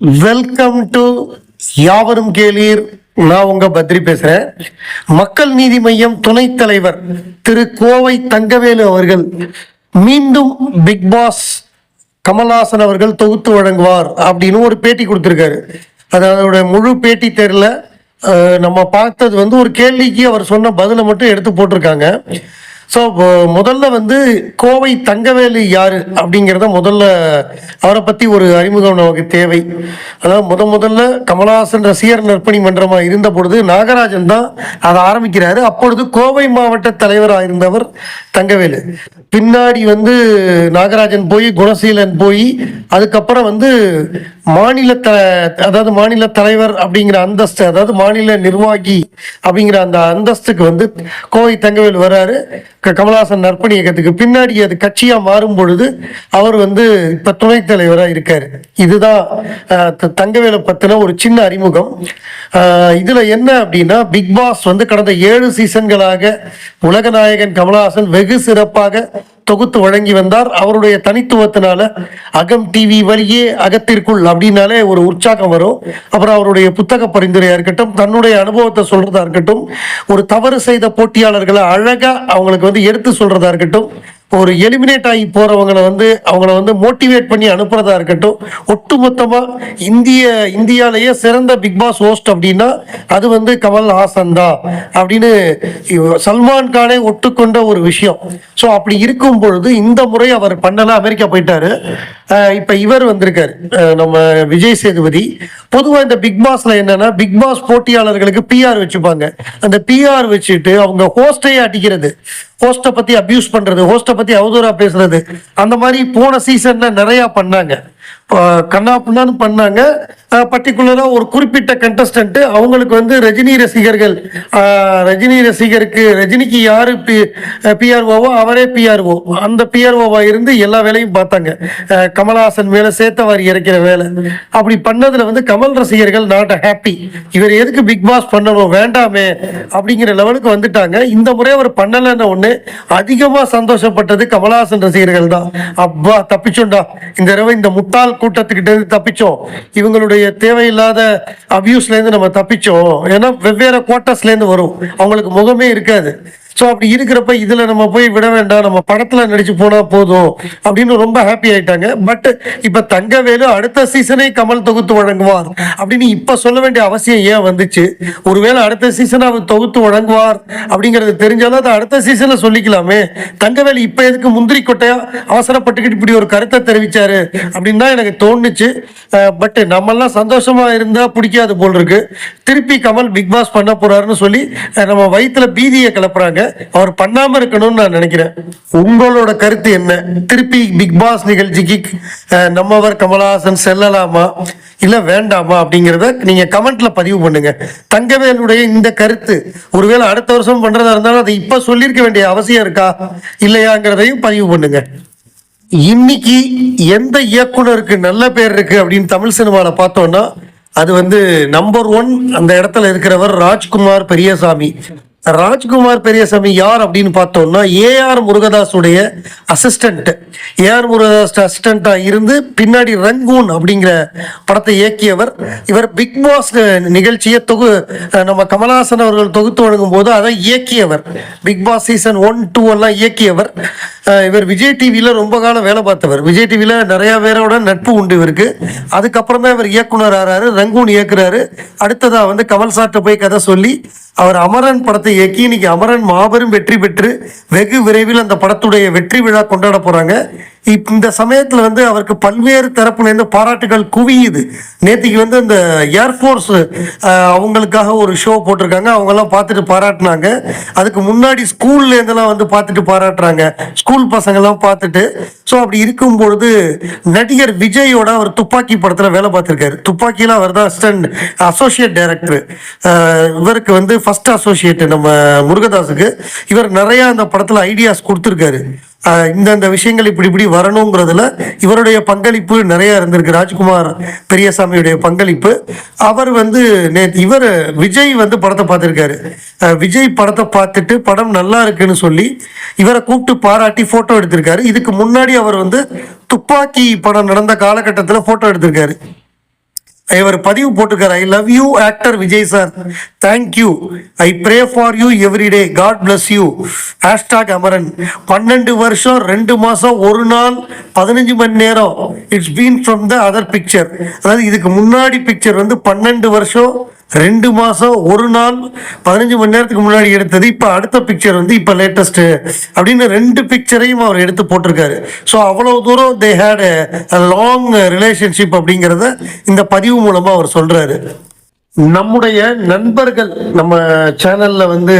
Welcome to யாவரும் கேளீர். நான் உங்க பத்ரி பேசுறேன். மக்கள் நீதி மையம் துணைத் தலைவர் திரு கோவை தங்கவேலு அவர்கள் மீண்டும் பிக் பாஸ் கமல்ஹாசன் அவர்கள் தொகுத்து வழங்குவார் அப்படின்னு ஒரு பேட்டி கொடுத்துருக்காரு. அதோட முழு பேட்டி தெரியல. நம்ம பார்த்தது வந்து ஒரு கேள்விக்கு அவர் சொன்ன பதிலை மட்டும் எடுத்து போட்டிருக்காங்க. ஸோ முதல்ல வந்து கோவை தங்கவேலு யார் அப்படிங்கிறத முதல்ல அவரை பற்றி ஒரு அறிமுகம் நமக்கு தேவை. அதாவது முத முதல்ல கமலஹாசன் ரசிகர் நற்பணி மன்றமாக இருந்த பொழுது நாகராஜன் தான் அதை ஆரம்பிக்கிறாரு. அப்பொழுது கோவை மாவட்ட தலைவராக இருந்தவர் தங்கவேலு. பின்னாடி வந்து நாகராஜன் போய் குணசீலன் போய் அதுக்கப்புறம் வந்து மாநில த அதாவது மாநில தலைவர் அப்படிங்கிற அந்தஸ்து அதாவது மாநில நிர்வாகி அப்படிங்கிற அந்த அந்தஸ்துக்கு வந்து கோவை தங்கவேல் வராரு க- கமலஹாசன் நற்பணி இயக்கத்துக்கு பின்னாடி அது கட்சியாக மாறும் பொழுது அவர் வந்து இப்போ துணைத் தலைவராக இருக்கார். இதுதான் தங்கவேலை பற்றின ஒரு சின்ன அறிமுகம். இதில் என்ன அப்படின்னா பிக் பாஸ் வந்து கடந்த ஏழு சீசன்களாக உலகநாயகன் கமலஹாசன் வெகு சிறப்பாக தொகுத்து வழங்கி வந்தார். அவருடைய தனித்துவத்தினால அகம் டிவி வழியே அகத்திற்குள் அப்படின்னாலே ஒரு உற்சாகம் வரும். அப்புறம் அவருடைய புத்தக பரிந்துரையா இருக்கட்டும் தன்னுடைய அனுபவத்தை சொல்றதா இருக்கட்டும் ஒரு தவறு செய்த போட்டியாளர்களை அழகா அவங்களுக்கு வந்து எடுத்து சொல்றதா இருக்கட்டும் ஒரு எலிமினேட் ஆகி போகிறவங்களை வந்து அவங்கள வந்து மோட்டிவேட் பண்ணி அனுப்புறதா இருக்கட்டும் ஒட்டுமொத்தமாக இந்திய இந்தியாலேயே சிறந்த பிக் பாஸ் ஹோஸ்ட் அப்படின்னா அது வந்து கமல் ஹாசன் தான் அப்படின்னு சல்மான் கானே ஒட்டுக்கொண்ட ஒரு விஷயம். ஸோ அப்படி இருக்கும் பொழுது இந்த முறை அவர் பண்ணலாம் அமெரிக்கா போயிட்டாரு. இப்போ இவர் வந்திருக்காரு. நம்ம விஜய் சேதுபதி. பொதுவாக இந்த பிக் பாஸ்ல என்னன்னா பிக் பாஸ் போட்டியாளர்களுக்கு பிஆர் வச்சுப்பாங்க. அந்த பிஆர் வச்சுட்டு அவங்க ஹோஸ்டையே அடிக்கிறது. ஹோஸ்ட்டை பற்றி அப்யூஸ் பண்ணுறது ஹோஸ்ட்டை பற்றி அவதூறாக பேசுறது அந்த மாதிரி போன சீசனில் நிறையா பண்ணாங்க. கண்ணா பண்ணாங்க. பர்டிகுலராக ஒரு குறிப்பிட்ட கண்டஸ்டன்ட் அவங்களுக்கு வந்து ரஜினி ரசிகர்கள் ரஜினி ரசிகருக்கு ரஜினிக்கு யாரு பிஆர்ஓவோ அவரே பிஆர்ஓ அந்த பிஆர்ஓவாக இருந்து எல்லா வேலையும் பார்த்தாங்க. அஹ் கமலஹாசன் சேத்தவாரி இறக்கிற வேலை. அப்படி பண்ணதுல வந்து கமல் ரசிகர்கள் நாட் ஹாப்பி இவர் எதுக்கு பிக் பாஸ் பண்ணணும் வேண்டாமே அப்படிங்கிற லெவலுக்கு வந்துட்டாங்க. இந்த முறை அவர் பண்ணலைன்னு ஒண்ணு அதிகமா சந்தோஷப்பட்டது கமலஹாசன் ரசிகர்கள் தான். அப்பா தப்பிச்சோண்டா. இந்த தடவை இந்த முட்டாள் கூட்டத்துக்கிட்ட இருந்து தப்பிச்சோம். இவங்களுடைய தேவையில்லாத அபியூஸ்ல இருந்து நம்ம தப்பிச்சோம். ஏன்னா வெவ்வேறு குவார்ட்டர்ஸ்ல இருந்து வரும். அவங்களுக்கு முகமே இருக்காது. ஸோ அப்படி இருக்கிறப்ப இதில் நம்ம போய் விட வேண்டாம். நம்ம படத்தில் நடிச்சு போனால் போதும். அப்படின்னு ரொம்ப ஹாப்பி ஆயிட்டாங்க. பட் இப்போ தங்கவேலு அடுத்த சீசனே கமல் தொகுத்து வழங்குவார். அப்படின்னு இப்போ சொல்ல வேண்டிய அவசியம் ஏன் வந்துச்சு? ஒருவேளை அடுத்த சீசன் அவர் தொகுத்து வழங்குவார் அப்படிங்கிறது தெரிஞ்சாலும் அதை அடுத்த சீசனில் சொல்லிக்கலாமே. தங்கவேலு இப்போ எதுக்கு முந்திரி கொட்டையாக அவசரப்பட்டுக்கிட்டு இப்படி ஒரு கருத்தை தெரிவிச்சாரு அப்படின்னு தான் எனக்கு தோணுச்சு. பட் நம்மெல்லாம் சந்தோஷமாக இருந்தால் பிடிக்காது போல் இருக்கு. திருப்பி கமல் பிக் பாஸ் பண்ண போறாருன்னு சொல்லி நம்ம வயிற்றுல பீதியை கிளப்புறாங்க. அவர் பண்ணாம இருக்கணும்னு நான் நினைக்கிறேன். உங்களோட கருத்து என்ன? திருப்பி பிக் பாஸ் நிகழ்ச்சிக்கு நம்மவர் கமலஹாசன் செல்லலாமா? இல்ல வேண்டாமா அப்படிங்கிறத நீங்க கமெண்ட்ல பதிவு பண்ணுங்க. தங்கவேலுடைய இந்த கருத்து ஒருவேளை அடுத்த வருஷம் பண்றதா இருந்தாலும் அதை இப்ப சொல்லியிருக்க வேண்டிய அவசியம் இருக்கா? இல்லையாங்கிறதையும் பதிவு பண்ணுங்க. இன்னைக்கு எந்த இயக்குனருக்கு நல்ல பேர் இருக்கு அப்படின்னு தமிழ் சினிமாவில் பார்த்தோம்னா அது வந்து நம்பர் ஒன் அந்த இடத்துல இருக்கிறவர் ராஜ்குமார் பெரியசாமி. ராஜ்குமார் பெரியசாமி யார் அப்படின்னு பார்த்தோம்னா ஏஆர் முருகதாஸுடைய அசிஸ்டன்ட் ஏஆர் முருகதாஸ் அசிஸ்டண்ட்டாக இருந்து பின்னாடி ரங்கூன் அப்படிங்கிற படத்தை இயக்கியவர். இவர் பிக் பாஸ் நிகழ்ச்சியை தொகு நம்ம கமலஹாசன் அவர்கள் தொகுத்து வழங்கும் போது அதை இயக்கியவர். Big Boss season one two எல்லாம் இயக்கியவர். இவர் விஜய் டிவியில் ரொம்ப காலம் வேலை பார்த்தவர். விஜய் டிவியில் நிறையா பேரோட நட்பு உண்டு இவருக்கு. அதுக்கப்புறம் தான் இவர் இயக்குனர் ஆறாரு ரங்கூன் இயக்குறாரு. அடுத்ததாக வந்து கமல் சார்ட்ட போய் கதை சொல்லி அவர் அமரன் படத்தை இயக்கி இன்னைக்கு அமரன் மாபெரும் வெற்றி பெற்று வெகு விரைவில் அந்த படத்துடைய வெற்றி விழா கொண்டாட போறாங்க. இந்த சமயத்தில் வந்து அவருக்கு பல்வேறு தரப்புலேருந்து பாராட்டுகள் குவியுது. நேற்றுக்கு வந்து இந்த ஏர்ஃபோர்ஸ் அவங்களுக்காக ஒரு ஷோ போட்டிருக்காங்க. அவங்கெல்லாம் பார்த்துட்டு பாராட்டினாங்க. அதுக்கு முன்னாடி ஸ்கூல்லேருந்துலாம் வந்து பார்த்துட்டு பாராட்டுறாங்க. ஸ்கூல் பசங்கள்லாம் பார்த்துட்டு. ஸோ அப்படி இருக்கும் பொழுது நடிகர் விஜயோட அவர் துப்பாக்கி படத்தில் வேலை பார்த்துருக்காரு. துப்பாக்கியில அவர் தான் அசிஸ்டன்ட் அசோசியேட் டைரக்டர் இவருக்கு வந்து ஃபஸ்ட் அசோசியேட் நம்ம முருகதாஸுக்கு. இவர் நிறையா அந்த படத்தில் ஐடியாஸ் கொடுத்துருக்காரு. இந்தந்த விஷயங்கள் இப்படி இப்படி வரணுங்கிறதுல இவருடைய பங்களிப்பு நிறைய இருந்திருக்கு. ராஜ்குமார் பெரியசாமியுடைய பங்களிப்பு. அவர் வந்து நேத்து இவர் விஜய் வந்து படத்தை பார்த்துருக்காரு. விஜய் படத்தை பார்த்துட்டு படம் நல்லா இருக்குன்னு சொல்லி இவரை கூப்பிட்டு பாராட்டி போட்டோ எடுத்திருக்காரு. இதுக்கு முன்னாடி அவர் வந்து துப்பாக்கி படம் நடந்த காலகட்டத்தில் போட்டோ எடுத்திருக்காரு. இவர் பதிவு போட்டிருக்காரு. I love you actor Vijay sir thank you I pray for you every day God bless you hashtag Amaran பன்னெண்டு வருஷம் ரெண்டு மாதம் ஒரு நாள் பதினஞ்சு மணி நேரம். It's been from the other picture அதாவது இதுக்கு முன்னாடி பிக்சர் வந்து பன்னெண்டு வருஷம் ரெண்டு மாதம் ஒரு நாள் பதினஞ்சு மணி நேரத்துக்கு முன்னாடி எடுத்தது. இப்போ அடுத்த பிக்சர் வந்து இப்போ லேட்டஸ்ட்டு அப்படின்னு ரெண்டு பிக்சரையும் அவர் எடுத்து போட்டிருக்காரு. ஸோ அவ்வளோ தூரம் தே ஹேட் லாங் ரிலேஷன்ஷிப் அப்படிங்கிறத இந்த பதிவு மூலமாக அவர் சொல்கிறாரு நம்முடைய நண்பர்கள் நம்ம சேனல்ல வந்து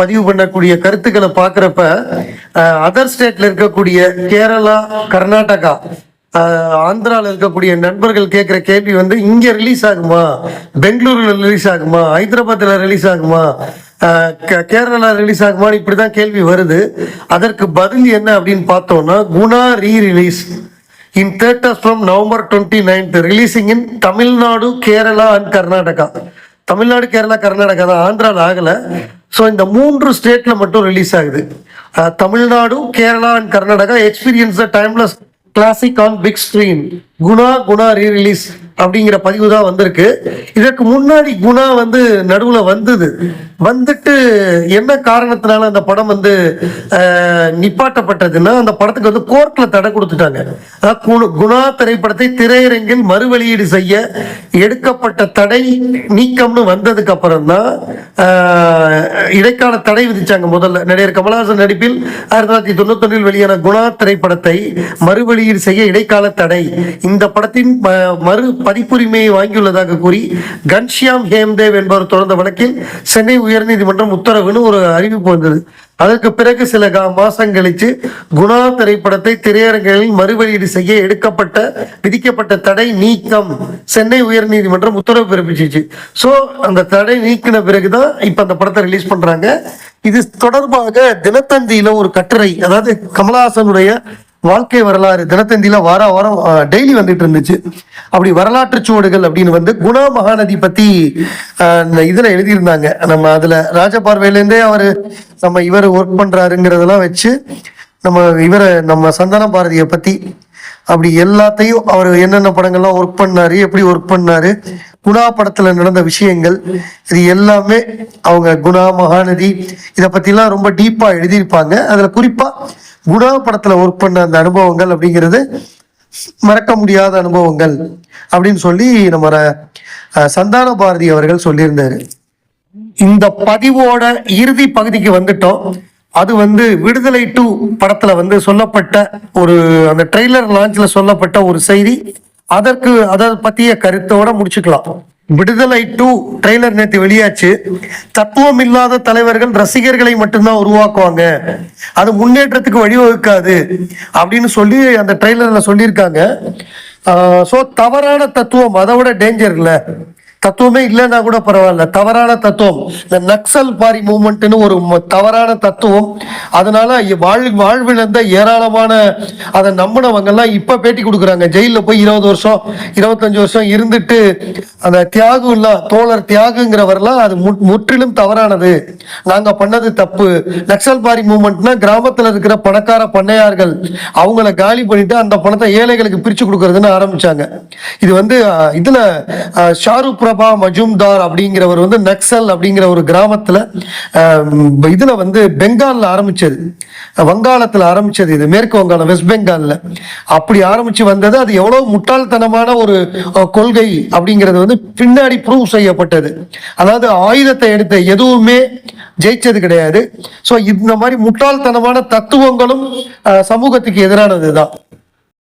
பதிவு பண்ணக்கூடிய கருத்துக்களை பார்க்குறப்ப அதர் ஸ்டேட்ல இருக்கக்கூடிய கேரளா கர்நாடகா ஆந்திராவில் இருக்கக்கூடிய நண்பர்கள் கேட்குற கேள்வி வந்து இங்கே ரிலீஸ் ஆகுமா? பெங்களூரில் ரிலீஸ் ஆகுமா? ஹைதராபாத்தில் ரிலீஸ் ஆகுமா? கே- கேரளா ரிலீஸ் ஆகுமான்னு இப்படிதான் கேள்வி வருது. அதற்கு பதில் என்ன அப்படின்னு பார்த்தோம்னா Guna re release in theatres from November twenty ninth releasing in Tamil Nadu Kerala and Karnataka. Tamil Nadu Kerala Karnataka தான். ஆந்திராவில் ஆகலை. ஸோ இந்த மூன்று ஸ்டேட்டில் மட்டும் ரிலீஸ் ஆகுது. Tamil Nadu Kerala and Karnataka experience the timeless classic on big screen. Guna Guna re release அப்படிங்கிற பதிவு தான் வந்திருக்கு. இதற்கு முன்னாடி குணா வந்து நடுவில் வந்தது. வந்துட்டு என்ன காரணத்தினால அந்த படம் வந்து நிப்பாட்டப்பட்டதுன்னா அந்த படத்துக்கு வந்து கோர்ட்டில் தடை கொடுத்துட்டாங்க. அதாவது குண- குணா திரைப்படத்தை திரையரங்கில் மறுவெளியீடு செய்ய எடுக்கப்பட்ட தடை நீக்கம்னு வந்ததுக்கு அப்புறம் தான் இடைக்கால தடை விதிச்சாங்க முதல்ல. நடிகர் கமலஹாசன் நடிப்பில் ஆயிரத்தி தொள்ளாயிரத்தி தொண்ணூத்தொன்னில் வெளியான குணா திரைப்படத்தை மறுவெளியீடு செய்ய இடைக்கால தடை இந்த படத்தின் மறு பதிப்புரிமையை வாங்கியுள்ளதாக கூறி கன்ஷியாம் ஹேம்தேவ் என்பவர் தொடர்ந்த வழக்கில் சென்னை உயர்நீதிமன்றம் உத்தரவுன்னு ஒரு அறிவிப்பு வந்தது. அதற்கு பிறகு சில மாசம் கழிச்சு குணா திரைப்படத்தை திரையரங்குகளில் மறுவெளியீடு செய்ய எடுக்கப்பட்ட விதிக்கப்பட்ட தடை நீக்கம் சென்னை உயர்நீதிமன்றம் உத்தரவு பிறப்பிச்சிச்சு. சோ அந்த தடை நீக்கின பிறகுதான் இப்ப அந்த படத்தை ரிலீஸ் பண்றாங்க. இது தொடர்பாக தினத்தந்தியில ஒரு கட்டுரை அதாவது கமலஹாசனுடைய வாழ்க்கை வரலாறு தினத்தந்தியில வார வாரம் டெய்லி வந்துட்டு இருந்துச்சு. அப்படி வரலாற்று சுவடுகள் அப்படின்னு வந்து குணா மகாநதி பத்தி இந்த இதுல எழுதியிருந்தாங்க. நம்ம அதுல ராஜபார்வையிலேருந்தே அவர் நம்ம இவர் ஒர்க் பண்றாருங்கிறதெல்லாம் வச்சு நம்ம இவரை நம்ம சந்தான பாரதியை பத்தி அப்படி எல்லாத்தையும் அவர் என்னென்ன படங்கள்லாம் ஒர்க் பண்ணாரு எப்படி ஒர்க் பண்ணாரு குணா படத்துல நடந்த விஷயங்கள் இது எல்லாமே அவங்க குணா மகாநதி இதை பத்திலாம் ரொம்ப டீப்பா எழுதியிருப்பாங்க. அதுல குறிப்பா குணா படத்துல ஒர்க் பண்ண அந்த அனுபவங்கள் அப்படிங்கிறது மறக்க முடியாத அனுபவங்கள் அப்படின்னு சொல்லி நம்ம சந்தான பாரதி அவர்கள் சொல்லியிருந்தாரு. இந்த பதிவோட இறுதி பகுதிக்கு வந்துட்டோம். அது வந்து விடுதலை டூ படத்துல வந்து சொல்லப்பட்ட ஒரு அந்த ட்ரெய்லர் லான்ச்ல சொல்லப்பட்ட ஒரு செய்தி. அதற்கு அதை பத்திய கருத்தோட முடிச்சுக்கலாம். விடுதலை டூ ட்ரெய்லர் நேற்று வெளியாச்சு. தத்துவம் இல்லாத தலைவர்கள் ரசிகர்களை மட்டும்தான் உருவாக்குவாங்க. அது முன்னேற்றத்துக்கு வழிவகுக்காது அப்படின்னு சொல்லி அந்த ட்ரெய்லரில் சொல்லியிருக்காங்க. ஸோ தவறான தத்துவம் அதை விட டேஞ்சர் இல்லை. தத்துவமே இல்லைன்னா கூட பரவாயில்ல. தவறான தத்துவம். இந்த நக்சல் பாரி மூமெண்ட்னு ஒரு தவறான தத்துவம். அதனால வாழ் வாழ்விழந்த ஏராளமான அதை நம்பினவங்கெல்லாம் இப்போ பேட்டி கொடுக்குறாங்க. ஜெயிலில் போய் இருபது வருஷம் இருபத்தஞ்சு வருஷம் இருந்துட்டு அந்த தியாகம் இல்லை தோழர் தியாகுங்கிறவரெல்லாம் அது முற்றிலும் தவறானது. நாங்கள் பண்ணது தப்பு. நக்சல் பாரி மூமெண்ட்னா கிராமத்தில் இருக்கிற பணக்கார பண்ணையார்கள் அவங்கள காலி பண்ணிட்டு அந்த பணத்தை ஏழைகளுக்கு பிரித்து கொடுக்கறதுன்னு ஆரம்பிச்சாங்க. இது வந்து இதில் ஷாருக் பாபா மஜும்தார் அப்படிங்கிறவர் வந்து நக்சல் அப்படிங்கிற ஒரு கிராமத்தில் இதில் வந்து பெங்காலில் ஆரம்பிச்சது. வங்காளத்தில் ஆரம்பிச்சது இது. மேற்கு வங்காளம் வெஸ்ட் பெங்காலில். அப்படி ஆரம்பிச்சு வந்தது. அது எவ்வளவு முட்டாள்தனமான ஒரு கொள்கை அப்படிங்கிறது வந்து பின்னாடி ப்ரூவ் செய்யப்பட்டது. அதாவது ஆயுதத்தை எடுத்த எதுவுமே ஜெயிச்சது கிடையாது. ஸோ இந்த மாதிரி முட்டாள்தனமான தத்துவங்களும் சமூகத்துக்கு எதிரானது தான்